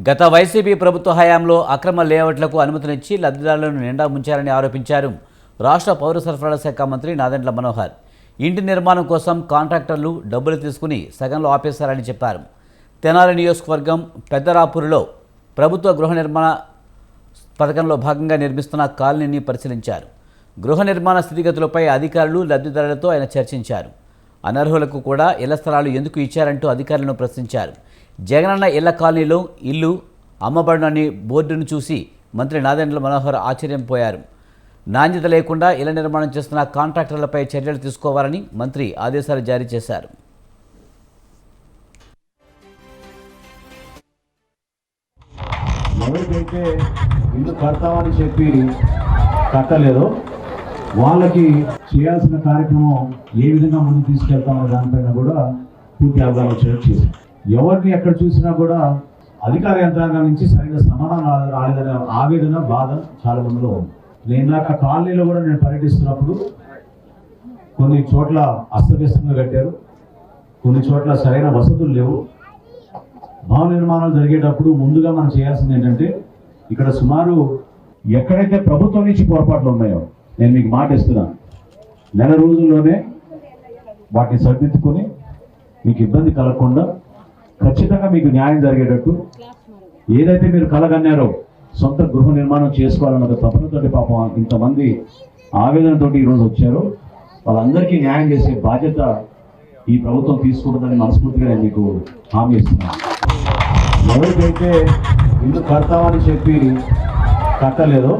గత వైసీపీ ప్రభుత్వ హయాంలో అక్రమ లేఅవుట్లకు అనుమతినిచ్చి లబ్ధిదారులను నిండా ముంచారని ఆరోపించారు రాష్ట్ర పౌర సరఫరాల శాఖ మంత్రి నాదెండ్ల మనోహర్. ఇంటి నిర్మాణం కోసం కాంట్రాక్టర్లు డబ్బులు తీసుకుని సగంలో ఆపేశారని చెప్పారు. తెనాలి నియోజకవర్గం పెద్దరాపూరులో ప్రభుత్వ గృహ నిర్మాణ పథకంలో భాగంగా నిర్మిస్తున్న కాలనీని పరిశీలించారు. గృహ నిర్మాణ స్థితిగతులపై అధికారులు లబ్ధిదారులతో ఆయన చర్చించారు. అనర్హులకు కూడా ఇళ్ళ స్థలాలు ఎందుకు ఇచ్చారంటూ అధికారులను ప్రశ్నించారు. జగనన్న ఇళ్ళ కాలనీలో ఇల్లు అమ్మబడునని బోర్డును చూసి మంత్రి నాదెండ్ల మనోహర్ ఆశ్చర్యంపోయారు నాణ్యత లేకుండా ఇళ్ళ నిర్మాణం చేస్తున్న కాంట్రాక్టర్లపై చర్యలు తీసుకోవాలని మంత్రి ఆదేశాలు జారీ చేశారు. ఎవరికైతే ఇల్లు కడతామని చెప్పి కట్టలేదో. వాళ్ళకి చేయాల్సిన కార్యక్రమం ఏ విధంగా ముందు తీసుకెళ్తామనే దానిపైన కూడా పూర్తి అవగాహన వచ్చేటట్టు చేశాం ఎవరిని ఎక్కడ చూసినా కూడా అధికార యంత్రాంగం నుంచి సరైన సమాధానం రాలేదనే ఆవేదన బాధ చాలా మందిలో ఉంది. నేను ఇందాక కాలనీలో కూడా నేను పర్యటిస్తున్నప్పుడు కొన్ని చోట్ల అస్తవ్యస్తంగా కట్టారు. కొన్ని చోట్ల సరైన వసతులు లేవు. భవన నిర్మాణాలు జరిగేటప్పుడు ముందుగా మనం చేయాల్సింది ఏంటంటే ఇక్కడ సుమారు ఎక్కడైతే ప్రభుత్వం నుంచి పొరపాట్లు ఉన్నాయో నేను మీకు మాట ఇస్తున్నాను. నెల రోజుల్లోనే వాటిని సర్దిద్దుకొని మీకు ఇబ్బంది కలగకుండా ఖచ్చితంగా మీకు న్యాయం జరిగేటట్టు ఏదైతే మీరు కలగన్నారో సొంత గృహ నిర్మాణం చేసుకోవాలన్న ఒక తపనతోటి పాపం ఇంతమంది ఆవేదనతోటి ఈరోజు వచ్చారో వాళ్ళందరికీ న్యాయం చేసే బాధ్యత ఈ ప్రభుత్వం తీసుకుంటుందని మనస్ఫూర్తిగా నేను మీకు హామీ ఇస్తున్నాను. ఎవరికైతే ఇల్లు కడతామని చెప్పి కట్టలేదో